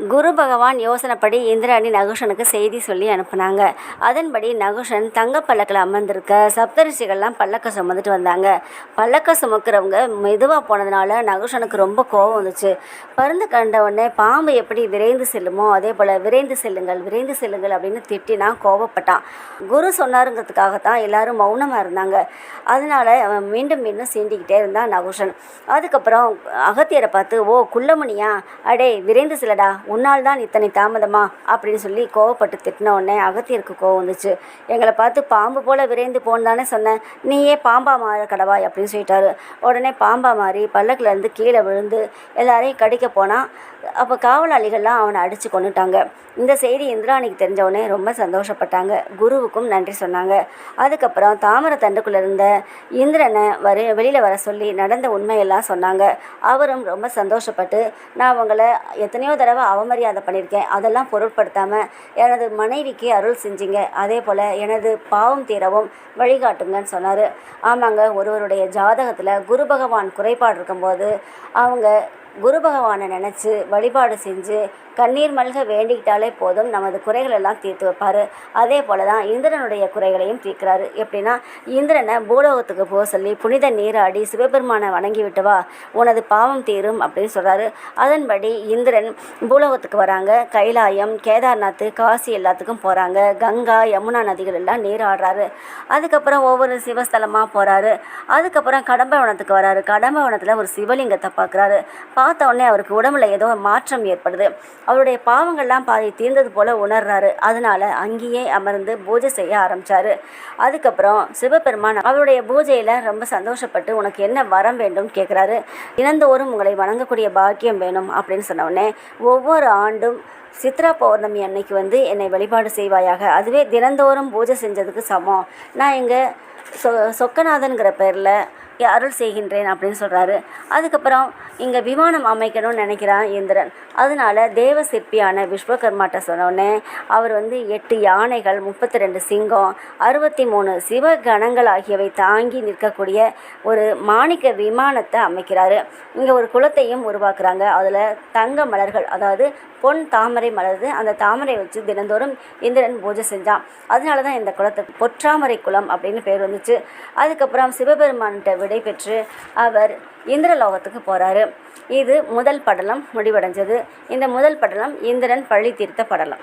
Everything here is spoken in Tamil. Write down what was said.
குரு பகவான் யோசனைப்படி இந்திராணி நகுஷனுக்கு செய்தி சொல்லி அனுப்புனாங்க. அதன்படி நகுஷன் தங்க பல்லக்கில் அமர்ந்திருக்க சப்தரிஷிகள்லாம் பல்லக்க சுமந்துட்டு வந்தாங்க. பல்லக்க சுமக்கிறவங்க மெதுவாக போனதுனால நகுஷனுக்கு ரொம்ப கோபம் வந்துச்சு. பருந்து கண்ட உடனே பாம்பு எப்படி விரைந்து செல்லுமோ அதே போல் விரைந்து செல்லுங்கள் விரைந்து செல்லுங்கள் அப்படின்னு திட்டினா கோபப்பட்டான் குரு சொன்னாருங்கிறதுக்காகத்தான் எல்லாரும் மௌனமாக இருந்தாங்க. அதனால அவன் மீண்டும் மீண்டும் சீண்டிக்கிட்டே இருந்தான் நகுஷன். அதுக்கப்புறம் அகத்தியரை பார்த்து ஓ குள்ளமணியா அடே விரைந்து செல்லடா. உன்னால் தான் இத்தனை தாமதமா? அப்படின்னு சொல்லி கோவப்பட்டு திட்டின உடனே அகத்தியருக்கு கோவம் வந்துச்சு. எங்களை பார்த்து பாம்பு போல விரைந்து போன்னு தானே சொன்னேன். நீயே பாம்பா மாற கடவாய் அப்படின்னு சொல்லிட்டாரு. உடனே பாம்பா மாறி பல்லக்குல இருந்து கீழே விழுந்து எல்லாரையும் கடிக்க போனால் அப்போ காவலாளிகள்லாம் அவனை அடித்து கொண்டுட்டாங்க இந்த செய்தி இந்திராணிக்கு தெரிஞ்சவொடனே ரொம்ப சந்தோஷப்பட்டாங்க. குருவுக்கும் நன்றி சொன்னாங்க. அதுக்கப்புறம் தாமரை தண்டுக்குள்ளே இருந்த இந்திரனை வர வெளியில் வர சொல்லி நடந்த உண்மையெல்லாம் சொன்னாங்க. அவரும் ரொம்ப சந்தோஷப்பட்டு நான் உங்களை எத்தனையோ தடவை அவமரியாதை பண்ணியிருக்கேன். அதெல்லாம் பொருட்படுத்தாமல் எனது மனைவிக்கு அருள் செஞ்சீங்க. அதே போல் எனது பாவம் தீரவும் வழிகாட்டுங்கன்னு சொன்னார். ஆமாங்க ஒருவருடைய ஜாதகத்தில் குரு பகவான் குறைபாடு இருக்கும்போது அவங்க குரு பகவானை நினச்சி வழிபாடு செஞ்சு கண்ணீர் மல்க வேண்டிக்கிட்டாலே போதும். நமது குறைகள் எல்லாம் தீர்த்து வைப்பார். அதே போல் தான் இந்திரனுடைய குறைகளையும் தீர்க்கிறாரு. எப்படின்னா இந்திரனை பூலோகத்துக்கு போக சொல்லி புனித நீராடி சிவபெருமானை வணங்கி விட்டு வா உனது பாவம் தீரும் அப்படின்னு சொல்கிறாரு அதன்படி இந்திரன் பூலோகத்துக்கு வராங்க. கைலாயம் கேதார்நாத் காசி எல்லாத்துக்கும் போகிறாங்க கங்கா யமுனா நதிகள் எல்லாம் நீராடுறாரு அதுக்கப்புறம் ஒவ்வொரு சிவஸ்தலமாக போகிறாரு அதுக்கப்புறம் கடம்பவனத்துக்கு வராரு. கடம்பவனத்தில் ஒரு சிவலிங்கத்தை பார்க்குறாரு. பார்த்த உடனே அவருக்கு உடம்புல ஏதோ மாற்றம் ஏற்படுது. அவருடைய பாவங்கள்லாம் பாதி தீர்ந்தது போல உணர்றாரு. அதனால அங்கேயே அமர்ந்து பூஜை செய்ய ஆரம்பிச்சாரு. அதுக்கப்புறம் சிவபெருமான் அவருடைய பூஜையில் ரொம்ப சந்தோஷப்பட்டு உனக்கு என்ன வரம் வேண்டும்? கேட்குறாரு தினந்தோறும் உங்களை வணங்கக்கூடிய பாக்கியம் வேணும் அப்படின்னு சொன்ன ஒவ்வொரு ஆண்டும் சித்ரா பௌர்ணமி அன்னைக்கு வந்து என்னை வழிபாடு செய்வாயாக. அதுவே தினந்தோறும் பூஜை செஞ்சதுக்கு சமம். நான் இங்கே சொ சொக்கநாதன்கிற பேரில் அருள் செய்கின்றேன் அப்படின்னு சொல்கிறாரு அதுக்கப்புறம் இங்கே விமானம் அமைக்கணும்னு நினைக்கிறான் இந்திரன். அதனால தேவ சிற்பியான விஸ்வகர்மாட்ட சொன்னோடனே அவர் வந்து எட்டு யானைகள் முப்பத்தி ரெண்டு சிங்கம் அறுபத்தி மூணு சிவகணங்கள் ஆகியவை தாங்கி நிற்கக்கூடிய ஒரு மாணிக்க விமானத்தை அமைக்கிறாரு. இங்கே ஒரு குளத்தையும் உருவாக்குறாங்க. அதில் தங்க மலர்கள் அதாவது பொன் தாமரை மலருது அந்த தாமரை வச்சு தினந்தோறும் இந்திரன் பூஜை செஞ்சான். அதனால தான் இந்த குளத்துக்கு பொற்றாமரை குளம் அப்படின்னு பேர் வந்துச்சு. அதுக்கப்புறம் சிவபெருமான்கிட்ட விடை பெற்று அவர் இந்திரலோகத்துக்கு போகிறாரு இது முதல் படலம் முடிவடைஞ்சது. இந்த முதல் படலம் இந்திரன் பழி தீர்த்த படலம்.